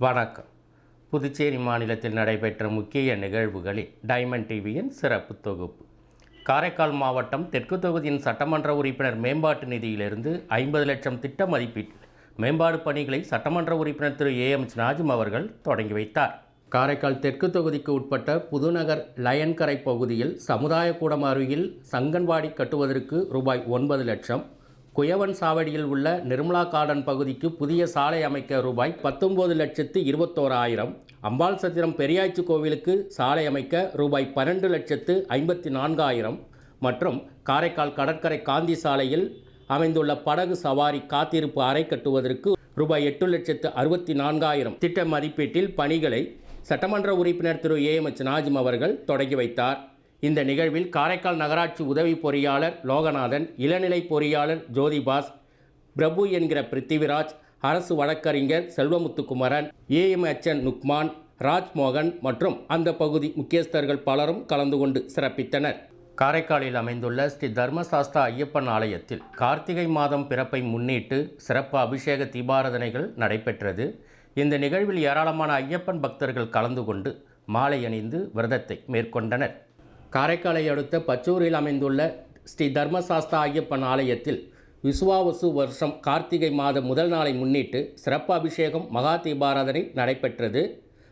வணக்கம். புதுச்சேரி மாநிலத்தில் நடைபெற்ற முக்கிய நிகழ்வுகளில் டைமண்ட் டிவியின் சிறப்பு தொகுப்பு. காரைக்கால் மாவட்டம் தெற்கு தொகுதியின் சட்டமன்ற உறுப்பினர் மேம்பாட்டு நிதியிலிருந்து ஐம்பது லட்சம் திட்ட மதிப்பீட்டில் மேம்பாடு பணிகளை சட்டமன்ற உறுப்பினர் திரு. ஏ. எம். நாஜும் அவர்கள் தொடங்கி வைத்தார். காரைக்கால் தெற்கு தொகுதிக்கு உட்பட்ட புதுநகர் லயன்கரை பகுதியில் சமுதாய கூடம் அருகில் சங்கன்வாடி கட்டுவதற்கு ரூபாய் ஒன்பது லட்சம் குயவன் சாவடியில் உள்ள நிர்மலா கார்டன் பகுதிக்கு புதிய சாலை அமைக்க ரூபாய் பத்தொம்பது லட்சத்து இருபத்தோராயிரம். அம்பாள் சத்திரம் பெரியாய்ச்சி கோவிலுக்கு சாலை அமைக்க ரூபாய் பன்னெண்டு லட்சத்து ஐம்பத்தி நான்காயிரம். மற்றும் காரைக்கால் கடற்கரை காந்தி சாலையில் அமைந்துள்ள படகு சவாரி காத்திருப்பு அறை கட்டுவதற்கு ரூபாய் எட்டு லட்சத்து அறுபத்தி நான்காயிரம். திட்ட மதிப்பீட்டில் பணிகளை சட்டமன்ற உறுப்பினர் Thiru A M H Najim அவர்கள் தொடங்கி வைத்தார். இந்த நிகழ்வில் காரைக்கால் நகராட்சி உதவி பொறியாளர் லோகநாதன் இளநிலை பொறியாளர் ஜோதிபாஸ் பிரபு என்கிற பிருத்திவிராஜ் அரசு வழக்கறிஞர் செல்வமுத்துக்குமரன் ஏஎம்ஹெச்என் நுக்மான் ராஜ்மோகன் மற்றும் அந்த பகுதி முக்கியஸ்தர்கள் பலரும் கலந்து கொண்டு சிறப்பித்தனர். காரைக்காலில் அமைந்துள்ள ஸ்ரீ தர்மசாஸ்தா ஐயப்பன் ஆலயத்தில் கார்த்திகை மாதம் பிறப்பை முன்னிட்டு சிறப்பு அபிஷேக தீபாராதனைகள் நடைபெற்றது. இந்த நிகழ்வில் ஏராளமான ஐயப்பன் பக்தர்கள் கலந்து கொண்டு மாலை அணிந்து விரதத்தை மேற்கொண்டனர். காரைக்காலை அடுத்த பச்சூரில் அமைந்துள்ள ஸ்ரீ தர்மசாஸ்தா ஐயப்பன் ஆலயத்தில் விசுவாவசு வருஷம் கார்த்திகை மாத முதல் நாளை முன்னிட்டு சிறப்பு அபிஷேகம் மகா தீபாராதனை நடைபெற்றது.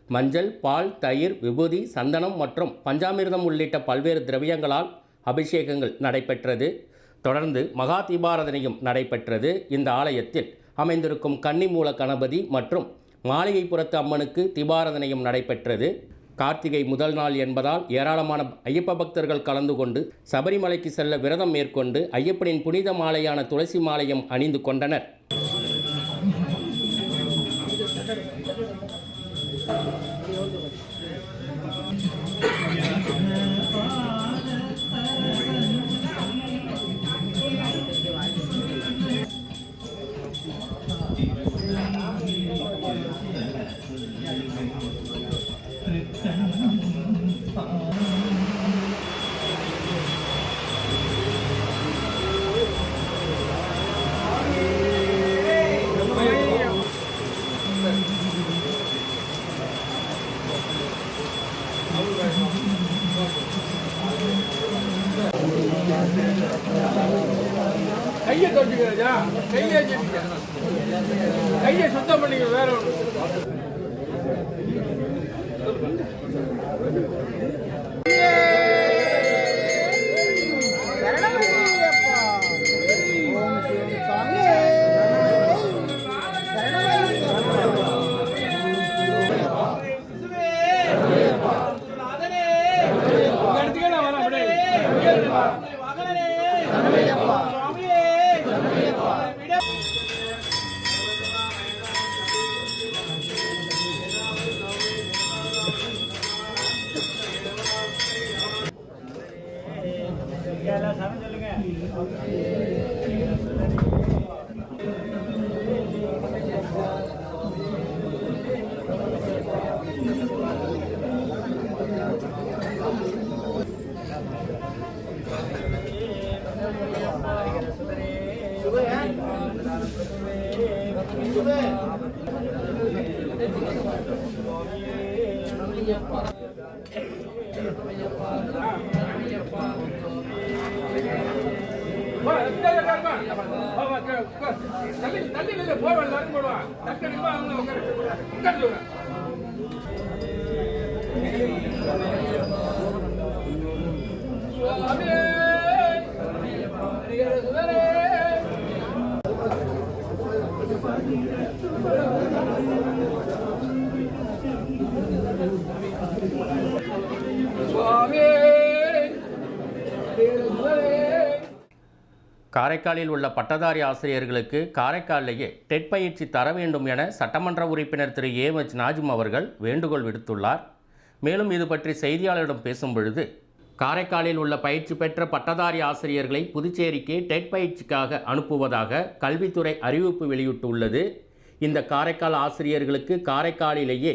மஞ்சள் பால் தயிர் விபூதி சந்தனம் மற்றும் பஞ்சாமிர்தம் உள்ளிட்ட பல்வேறு திரவியங்களால் அபிஷேகங்கள் நடைபெற்றது. தொடர்ந்து மகா தீபாராதனையும் நடைபெற்றது. இந்த ஆலயத்தில் அமைந்திருக்கும் கன்னிமூல கணபதி மற்றும் மாளிகைப்புறத்து அம்மனுக்கு தீபாராதனையும் நடைபெற்றது. கார்த்திகை முதல் நாள் என்பதால் ஏராளமான ஐயப்ப பக்தர்கள் கலந்து கொண்டு சபரிமலைக்கு செல்ல விரதம் மேற்கொண்டு ஐயப்பனின் புனித மாலையான துளசி மாலையும் அணிந்து கொண்டனர். கையை தொடச்சுக்கிறதா கையை வச்சுக்க கையை சுத்தம் பண்ணிக்க வேற ஒன்று தள்ளி தள்ளி நில்லு, போடுவா, எல்லாரும் போடுவா. தட்டு அடிப்பா, அவங்க உட்காரு. உட்காரு காரைக்காலில் உள்ள பட்டதாரி ஆசிரியர்களுக்கு காரைக்காலிலேயே டெட் பயிற்சி தர வேண்டும் என சட்டமன்ற உறுப்பினர் திரு. ஏ. எச். நாஜும் அவர்கள் வேண்டுகோள் விடுத்துள்ளார். மேலும் இது பற்றி செய்தியாளரிடம் பேசும் பொழுது காரைக்காலில் உள்ள பயிற்சி பெற்ற பட்டதாரி ஆசிரியர்களை புதுச்சேரிக்கு டெட் பயிற்சிக்காக அனுப்புவதாக கல்வித்துறை அறிவிப்பு வெளியிட்டுள்ளது. இந்த காரைக்கால் ஆசிரியர்களுக்கு காரைக்காலிலேயே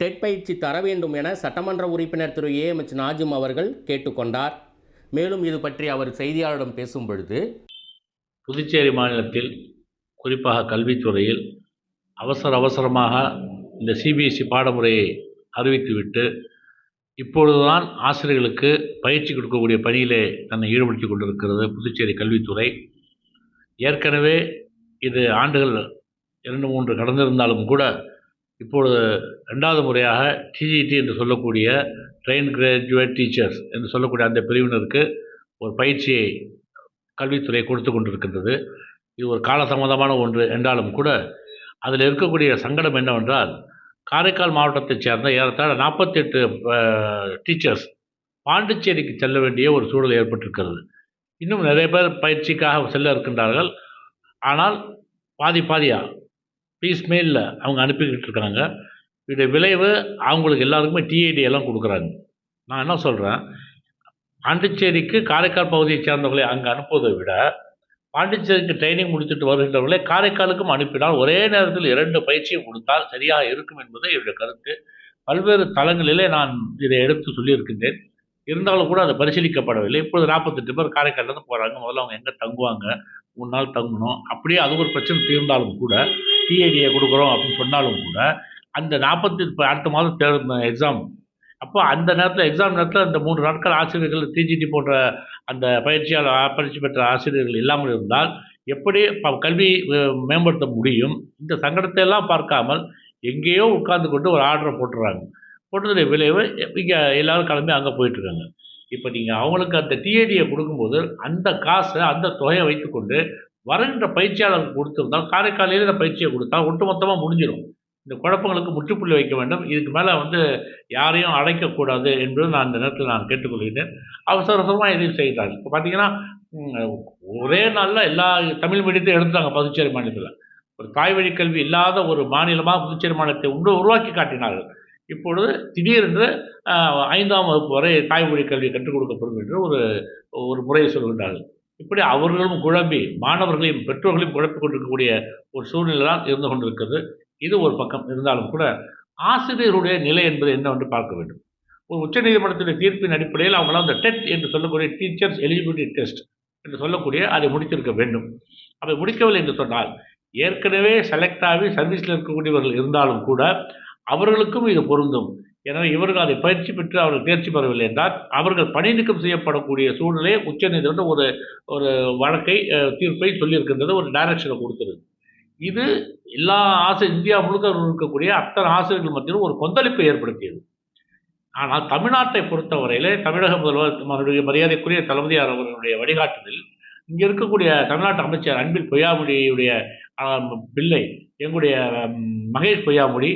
டெட் பயிற்சி தர வேண்டும் என சட்டமன்ற உறுப்பினர் திரு. ஏ. எம். எச். நாஜும் அவர்கள் கேட்டுக்கொண்டார். மேலும் இது பற்றி அவர் செய்தியாளரிடம் பேசும் பொழுது புதுச்சேரி மாநிலத்தில் குறிப்பாக கல்வித்துறையில் அவசர அவசரமாக இந்த சிபிஎஸ்சி பாடமுறையை அறிவித்துவிட்டு இப்பொழுதுதான் ஆசிரியர்களுக்கு பயிற்சி கொடுக்கக்கூடிய பணியிலே தன்னை ஈடுபடுத்திக் கொண்டிருக்கிறது புதுச்சேரி கல்வித்துறை. ஏற்கனவே இது ஆண்டுகள் இரண்டு மூன்று கடந்திருந்தாலும் கூட இப்பொழுது ரெண்டாவது முறையாக டிஜிடி என்று சொல்லக்கூடிய ட்ரெயின் கிராஜுவேட் டீச்சர்ஸ் என்று சொல்லக்கூடிய அந்த பிரிவினருக்கு ஒரு பயிற்சியை கல்வித்துறை கொடுத்து கொண்டிருக்கின்றது. இது ஒரு காலசம்பந்தமான ஒன்று என்றாலும் கூட அதில் இருக்கக்கூடிய சங்கடம் என்னவென்றால் காரைக்கால் மாவட்டத்தைச் சேர்ந்த ஏறத்தாழ நாற்பத்தெட்டு டீச்சர்ஸ் பாண்டிச்சேரிக்கு செல்ல வேண்டிய ஒரு சூழல் ஏற்பட்டிருக்கிறது. இன்னும் நிறைய பேர் பயிற்சிக்காக செல்ல இருக்கின்றார்கள். ஆனால் பாதி பாதியாக பீஸ் மெயிலில் அவங்க அனுப்பிக்கிட்டு இருக்காங்க இதோடைய விளைவு அவங்களுக்கு எல்லாருக்குமே டிஐடி எல்லாம் கொடுக்குறாங்க. நான் என்ன சொல்கிறேன் பாண்டிச்சேரிக்கு காரைக்கால் பகுதியைச் சேர்ந்தவர்களை அங்கே அனுப்புவதை விட பாண்டிச்சேரிக்கு ட்ரைனிங் முடித்துட்டு வருகின்றவர்களை காரைக்காலுக்கும் அனுப்பினால் ஒரே நேரத்தில் இரண்டு பயிற்சியும் கொடுத்தால் சரியாக இருக்கும் என்பது என்னுடைய கருத்து. பல்வேறு தளங்களிலே நான் இதை எடுத்து சொல்லியிருக்கின்றேன். இருந்தாலும் கூட அது பரிசீலிக்கப்படவில்லை. இப்பொழுது நாற்பத்தெட்டு பேர் காரைக்காலேருந்து போகிறாங்க முதல்ல அவங்க எங்கே தங்குவாங்க? மூணு நாள் தங்கணும். அப்படியே அது ஒரு பிரச்சனை தீர்ந்தாலும் கூட டிஐடியை கொடுக்குறோம் அப்படின்னு சொன்னாலும் கூட அந்த நாற்பத்தி அடுத்த மாதம் தேர்ந்த எக்ஸாம் அப்போ அந்த நேரத்தில் எக்ஸாம் நேரத்தில் அந்த மூன்று நாட்கள் ஆசிரியர்கள் டிஜிடி போன்ற அந்த பயிற்சியால் பயிற்சி பெற்ற ஆசிரியர்கள் இல்லாமல் இருந்தால் எப்படி ப- கல்வி மேம்படுத்த முடியும்? இந்த சங்கடத்தை எல்லாம் பார்க்காமல் எங்கேயோ உட்கார்ந்து கொண்டு ஒரு ஆர்டரை போட்டுறாங்க. போட்டதுடைய விளைவு இங்கே எல்லாரும் கிளம்பி அங்கே போயிட்டுருக்காங்க. இப்போ நீங்கள் அவங்களுக்கு அந்த டிஏடியை கொடுக்கும்போது அந்த காசை அந்த தொகையை வைத்துக்கொண்டு வருகின்ற பயிற்சியாளருக்கு கொடுத்துருந்தால் காரைக்காலையில் இந்த பயிற்சியை கொடுத்தா ஒட்டுமொத்தமாக முடிஞ்சிடும் இந்த குழப்பங்களுக்கு முற்றுப்புள்ளி வைக்க வேண்டும். இதுக்கு மேலே வந்து யாரையும் அழைக்கக்கூடாது என்பது நான் இந்த நேரத்தில் நான் கேட்டுக்கொள்கிறேன். அவசர அவசரமாக எதையும் செய்தார்கள் இப்போ பார்த்தீங்கன்னா ஒரே நாளில் எல்லா தமிழ் மீடியத்தையும் எடுத்துட்டாங்க புதுச்சேரி மாநிலத்தில். ஒரு தாய்வழி கல்வி இல்லாத ஒரு மாநிலமாக புதுச்சேரி மாநிலத்தை உண்டு உருவாக்கி காட்டினார்கள். இப்பொழுது திடீரென்று ஐந்தாம் வகுப்பு வரை தாய்மொழி கல்வி கற்றுக் கொடுக்கப்படும் என்று ஒரு ஒரு முறையை சொல்கின்றார்கள். இப்படி அவர்களும் குழம்பி மாணவர்களையும் பெற்றோர்களையும் குழப்பிக் கொண்டிருக்கக்கூடிய ஒரு சூழ்நிலை தான் இருந்து கொண்டிருக்கிறது. இது ஒரு பக்கம். இருந்தாலும் கூட ஆசிரியருடைய நிலை என்பது என்னவென்று பார்க்க வேண்டும். ஒரு உச்சநீதிமன்றத்துடைய தீர்ப்பின் அடிப்படையில் அவங்களாம் அந்த டெட் என்று சொல்லக்கூடிய டீச்சர்ஸ் எலிஜிபிலிட்டி டெஸ்ட் என்று சொல்லக்கூடிய அதை முடித்திருக்க வேண்டும். அதை முடிக்கவில்லை என்று சொன்னால் ஏற்கனவே செலக்ட் ஆகி சர்வீஸில் இருக்கக்கூடியவர்கள் இருந்தாலும் கூட அவர்களுக்கும் இது பொருந்தும். எனவே இவர்கள் அதை பயிற்சி பெற்று அவர்கள் தேர்ச்சி பெறவில்லை என்றால் அவர்கள் பணி நீக்கம் செய்யப்படக்கூடிய சூழ்நிலையை உச்சநீதிமன்றம் ஒரு ஒரு வழக்கை தீர்ப்பை சொல்லியிருக்கின்றது ஒரு டைரக்ஷனை கொடுத்துருக்கு இது எல்லா ஆசை இந்தியா முழுக்க இருக்கக்கூடிய அத்தனை ஆசிரியர்கள் மத்தியிலும் ஒரு கொந்தளிப்பை ஏற்படுத்தியது. ஆனால் தமிழ்நாட்டை பொறுத்தவரையிலே தமிழக முதல்வர் மரியாதைக்குரிய தளபதியார் அவர்களுடைய வழிகாட்டுதல் இங்கே இருக்கக்கூடிய தமிழ்நாட்டு அமைச்சர் அன்பில் பொய்யாமொழியுடைய பிள்ளை எங்களுடைய மகேஷ் பொய்யாமொழி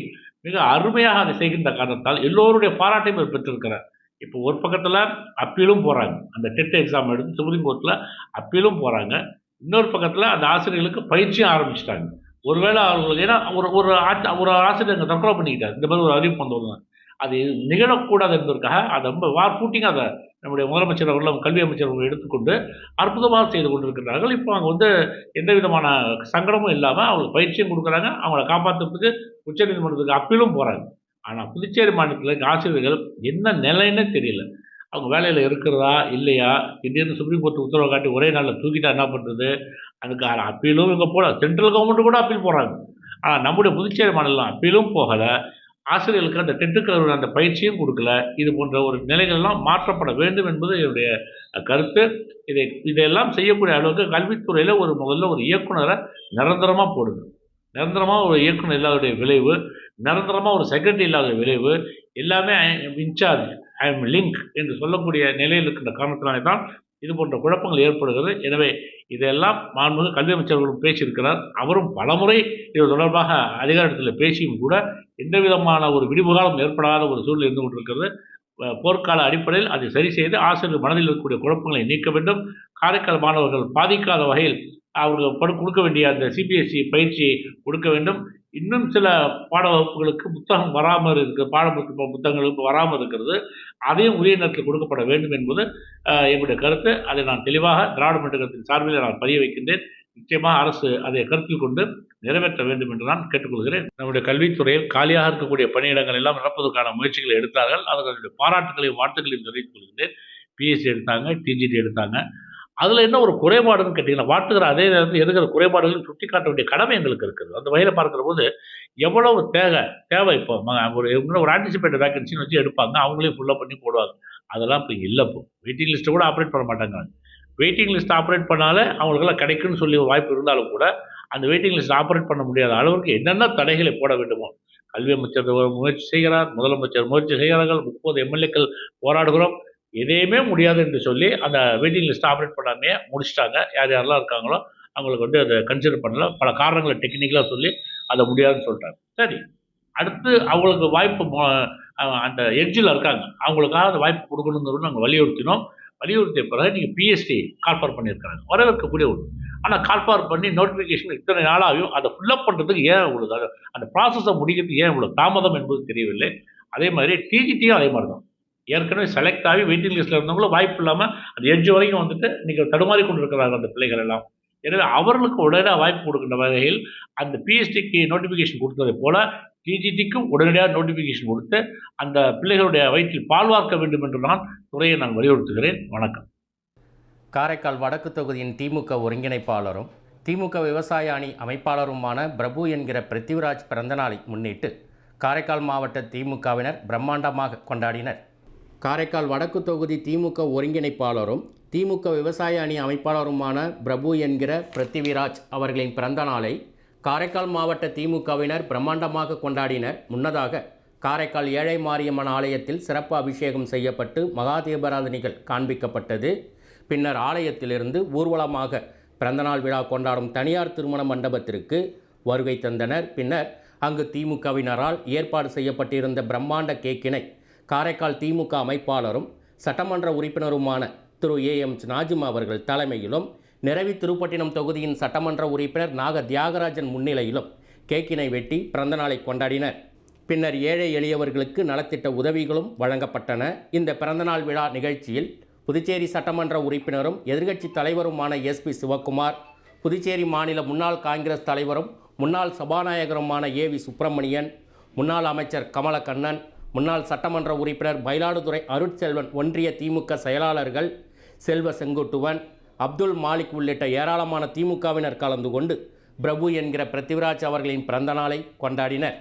மிக அருமையாக அதை செய்கின்ற காரணத்தால் எல்லோருடைய பாராட்டையும் அவர் பெற்றிருக்கிறார். இப்போ ஒரு பக்கத்தில் அப்பீலும் போகிறாங்க அந்த டெட் எக்ஸாம் எடுத்து சுப்ரீம் கோர்ட்டில் அப்பீலும் போகிறாங்க இன்னொரு பக்கத்தில் அந்த ஆசிரியர்களுக்கு பயிற்சியும் ஆரம்பிச்சிட்டாங்க. ஒருவேளை அவர்களுக்கு ஏன்னா ஒரு ஒரு ஆட்சி ஒரு ஆசிரியர் அங்கே தற்கொலை பண்ணிக்கிட்டார். இந்த மாதிரி ஒரு அறிவிப்பு வந்தவங்க அது நிகழக்கூடாது என்பதற்காக அதை ரொம்ப வார்பூட்டிங்க அதை நம்முடைய முதலமைச்சர் அவர்களும் கல்வி அமைச்சர் அவர்கள் எடுத்துக்கொண்டு அற்புதமாக செய்து கொண்டிருக்கிறார்கள். இப்போ அவங்க வந்து எந்த விதமான சங்கடமும் இல்லாமல் அவங்களுக்கு பயிற்சியும் கொடுக்குறாங்க. அவங்கள காப்பாற்றுறதுக்கு உச்சநீதிமன்றத்துக்கு அப்பீலும் போகிறாங்க ஆனால் புதுச்சேரி மாநிலத்தில் ஆசிரியர்கள் என்ன நிலைன்னே தெரியல. அவங்க வேலையில் இருக்கிறதா இல்லையா? திடீர்னு சுப்ரீம் கோர்ட் உத்தரவை காட்டி ஒரே நாளில் தூக்கிட்டா என்ன பண்ணுறது அதுக்கான அப்பீலும் இங்கே போகல சென்ட்ரல் கவர்மெண்ட் கூட அப்பீல் போகிறாங்க ஆனால் நம்முடைய புதுச்சேரி மாநிலம் அப்பீலும் போகலை. ஆசிரியர்களுக்கு அந்த டெட்டுக்கு அந்த பயிற்சியும் கொடுக்கல. இது போன்ற ஒரு நிலைகள்லாம் மாற்றப்பட வேண்டும் என்பது என்னுடைய கருத்து. இதை இதையெல்லாம் செய்யக்கூடிய அளவுக்கு கல்வித்துறையில் ஒரு முதல்ல ஒரு இயக்குனரை நிரந்தரமாக போடுங்க. நிரந்தரமாக ஒரு இயக்குனர் இல்லாத விளைவு நிரந்தரமாக ஒரு செக்ரட்டரி இல்லாத விளைவு எல்லாமே இன்சார்ஜ். ஐ எம் லிங்க் என்று சொல்லக்கூடிய நிலையில் இருக்கின்ற காரணத்தினாலே தான் இது போன்ற குழப்பங்கள் ஏற்படுகிறது. எனவே இதெல்லாம் மாண்புமிகு கல்வி அமைச்சர்களும் பேசியிருக்கிறார். அவரும் பலமுறை இது தொடர்பாக அதிகாரத்தில் பேசியும் கூட எந்த விதமான ஒரு விடிவுகாலம் ஏற்படாத ஒரு சூழ்நிலை இருந்து கொண்டிருக்கிறது. போர்க்கால அடிப்படையில் அதை சரி செய்து ஆசிரியர் மனதில் இருக்கக்கூடிய குழப்பங்களை நீக்க வேண்டும். காரைக்கால் மாணவர்கள் பாதிக்காத வகையில் அவர்கள் படு கொடுக்க வேண்டிய அந்த சிபிஎஸ்சி பயிற்சியை கொடுக்க வேண்டும். இன்னும் சில பாட வகுப்புகளுக்கு புத்தகம் வராமல் இருக்கு பாட புத்தகங்களுக்கு வராமல் இருக்கிறது. அதையும் உரிய நேரத்தில் கொடுக்கப்பட வேண்டும் என்பது என்னுடைய எங்களுடைய கருத்து. அதை நான் தெளிவாக திராவிட மன்றத்தின் சார்பில் நான் பதிய வைக்கின்றேன். நிச்சயமாக அரசு அதை கருத்தில் கொண்டு நிறைவேற்ற வேண்டும் என்று நான் கேட்டுக்கொள்கிறேன். நம்முடைய கல்வித்துறையில் காலியாக இருக்கக்கூடிய பணியிடங்கள் எல்லாம் நிரப்பதற்கான முயற்சிகளை எடுத்தார்கள். அவர்களுடைய பாராட்டுகளையும் வாழ்த்துக்களையும் தெரிவித்துக் கொள்கிறேன் பிஎஸ்சி எடுத்தாங்க டிஜிடி எடுத்தாங்க. அதில் என்ன ஒரு குறைபாடுன்னு கேட்டிங்கன்னா வாட்டுகிற அதே நேரத்தில் எதுக்கிற குறைபாடுகளையும் சுட்டி காட்ட வேண்டிய கடமை எங்களுக்கு இருக்குது. அந்த வகையில் பார்க்குற போது எவ்வளவு தேவை தேவை இப்போ ஒரு இன்னும் ஒரு ஆன்டிசிபேட்டட் வேக்கன்சின்னு வச்சு எடுப்பாங்க அவங்களே ஃபுல்லாக பண்ணி போடுவாங்க. அதெல்லாம் இப்போ இல்லை இப்போ. வெயிட்டிங் லிஸ்ட்டை கூட ஆப்ரேட் பண்ண மாட்டாங்க. வெயிட்டிங் லிஸ்ட் ஆப்ரேட் பண்ணாலே அவங்களுக்கெல்லாம் கிடைக்குன்னு சொல்லி வாய்ப்பு இருந்தாலும் கூட அந்த வெயிட்டிங் லிஸ்ட் ஆப்ரேட் பண்ண முடியாத அளவுக்கு என்னென்ன தடைகளை போட வேண்டுமோ கல்வி அமைச்சர் முயற்சி செய்கிறார் முதலமைச்சர் முயற்சி செய்கிறார்கள் முப்பது எம்எல்ஏக்கள் போராடுகிறோம் எதையுமே முடியாது என்று சொல்லி அந்த வெயிட்டிங் லிஸ்ட் ஆப்ரேட் பண்ணாமே முடிச்சிட்டாங்க. யார் யாரெல்லாம் இருக்காங்களோ அவங்களுக்கு வந்து அதை கன்சிடர் பண்ணல. பல காரணங்களை டெக்னிக்கலாக சொல்லி அதை முடியாதுன்னு சொல்லிட்டாங்க. சரி. அடுத்து அவங்களுக்கு வாய்ப்பு மொ- அந்த எட்ஜில் இருக்காங்க. அவங்களுக்காக அந்த வாய்ப்பு கொடுக்கணுங்கிறது நாங்கள் வலியுறுத்தினோம். வலியுறுத்திய பிறகு நீங்கள் பிஎஸ்டி கால்பார் பண்ணியிருக்காங்க வரவேற்கக்கூடிய ஒன்று ஆனால் கால்பார் பண்ணி நோட்டிஃபிகேஷன் இத்தனை நாளாகும் அதை ஃபில்லப் பண்ணுறதுக்கு ஏன் இவ்வளோ அந்த ப்ராசஸை முடிக்கிறதுக்கு ஏன் இவ்வளோ தாமதம் என்பது தெரியவில்லை. அதே மாதிரி டிஜிடியும் அதே மாதிரி தான். ஏற்கனவே செலக்ட் ஆகி வெயிட்டிங் லிஸ்ட்டில் இருந்தவங்களும் வாய்ப்பு இல்லாமல் அந்த எட்ஜ் வரைக்கும் வந்துட்டு நீங்கள் தடுமாறி கொண்டுருக்கிறாங்க அந்த பிள்ளைகள் எல்லாம். எனவே அவர்களுக்கு உடனே வாய்ப்பு கொடுக்கின்ற வகையில் அந்த பிஎஸ்டிக்கு நோட்டிஃபிகேஷன் கொடுத்ததை போல டிஜிடிக்கும் உடனடியாக நோட்டிஃபிகேஷன் கொடுத்து அந்த பிள்ளைகளுடைய வயிற்றில் பால் வார்க்க வேண்டும் என்று நான் துறையை நான் வலியுறுத்துகிறேன். வணக்கம். காரைக்கால் வடக்கு தொகுதியின் திமுக ஒருங்கிணைப்பாளரும் திமுக விவசாய அணி அமைப்பாளருமான பிரபு என்கிற பிருத்திவிராஜ் பிறந்தநாளை முன்னிட்டு காரைக்கால் மாவட்ட திமுகவினர் பிரம்மாண்டமாக கொண்டாடினர். காரைக்கால் வடக்கு தொகுதி திமுக ஒருங்கிணைப்பாளரும் திமுக விவசாய அணி அமைப்பாளருமான பிரபு என்கிற பிருத்திவிராஜ் அவர்களின் பிறந்த நாளை காரைக்கால் மாவட்ட திமுகவினர் பிரம்மாண்டமாக கொண்டாடினர். முன்னதாக காரைக்கால் ஏழை மாரியம்மன் ஆலயத்தில் சிறப்பு அபிஷேகம் செய்யப்பட்டு மகாதீபராதனிகள் காண்பிக்கப்பட்டது. பின்னர் ஆலயத்திலிருந்து ஊர்வலமாக பிறந்தநாள் விழா கொண்டாடும் தனியார் திருமண மண்டபத்திற்கு வருகை தந்தனர். பின்னர் அங்கு திமுகவினரால் ஏற்பாடு செய்யப்பட்டிருந்த பிரம்மாண்ட கேக்கினை காரைக்கால் திமுக அமைப்பாளரும் சட்டமன்ற உறுப்பினருமான திரு. ஏ. எம். நாஜிம் அவர்கள் தலைமையிலும் நிறவி திருப்பட்டினம் தொகுதியின் சட்டமன்ற உறுப்பினர் நாக தியாகராஜன் முன்னிலையிலும் கேக்கினை வெட்டி பிறந்தநாளை கொண்டாடினர். பின்னர் ஏழை எளியவர்களுக்கு நலத்திட்ட உதவிகளும் வழங்கப்பட்டன. இந்த பிறந்தநாள் விழா நிகழ்ச்சியில் புதுச்சேரி சட்டமன்ற உறுப்பினரும் எதிர்க்கட்சி தலைவருமான எஸ்பி சிவக்குமார் புதுச்சேரி மாநில முன்னாள் காங்கிரஸ் தலைவரும் முன்னாள் சபாநாயகருமான ஏ. வி. சுப்பிரமணியன் முன்னாள் அமைச்சர் கமலக்கண்ணன் முன்னாள் சட்டமன்ற உறுப்பினர் மயிலாடுதுறை அருட்செல்வன் ஒன்றிய திமுக செயலாளர்கள் செல்வ செங்குட்டுவன் அப்துல் மாலிக் உள்ளிட்ட ஏராளமான திமுகவினர் கலந்து கொண்டு பிரபு என்கிற பிருத்திவிராஜ் அவர்களின் பிறந்தநாளை கொண்டாடினர்.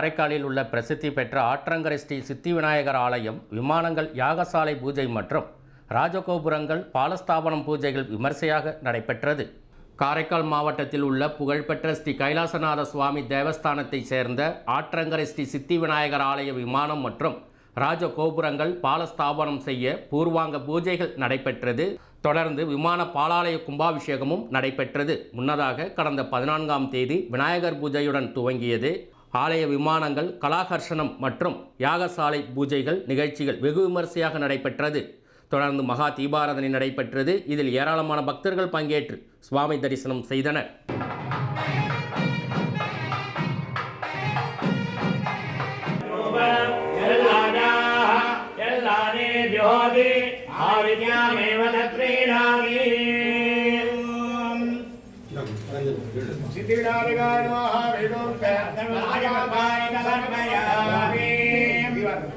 காரைக்காலில் உள்ள பிரசித்தி பெற்ற ஆற்றங்கரை ஸ்ரீ சித்தி விநாயகர் ஆலயம் விமானங்கள் யாகசாலை பூஜை மற்றும் ராஜகோபுரங்கள் பாலஸ்தாபனம் பூஜைகள் விமர்சையாக நடைபெற்றது. காரைக்கால் மாவட்டத்தில் உள்ள புகழ்பெற்ற ஸ்ரீ கைலாசநாத சுவாமி தேவஸ்தானத்தைச் சேர்ந்த ஆற்றங்கரை ஸ்ரீ சித்தி விநாயகர் ஆலய விமானம் மற்றும் ராஜகோபுரங்கள் பாலஸ்தாபனம் செய்ய பூர்வாங்க பூஜைகள் நடைபெற்றது. தொடர்ந்து விமான பாலாலய கும்பாபிஷேகமும் நடைபெற்றது. முன்னதாக கடந்த பதினான்காம் தேதி விநாயகர் பூஜையுடன் துவங்கியது. ஆலய விமானங்கள் கலாகர்ஷணம் மற்றும் யாகசாலை பூஜைகள் நிகழ்ச்சிகள் வெகு விமரிசையாக நடைபெற்றது. தொடர்ந்து மகா தீபாராதனை நடைபெற்றது. இதில் ஏராளமான பக்தர்கள் பங்கேற்று சுவாமி தரிசனம் செய்தனர். శ్రీనాథగాయ నమ వేదోక్త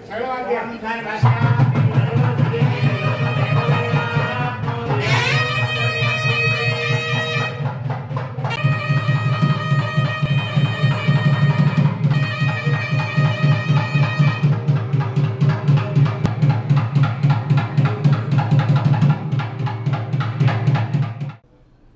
సర్వవాద్యం సర్వశా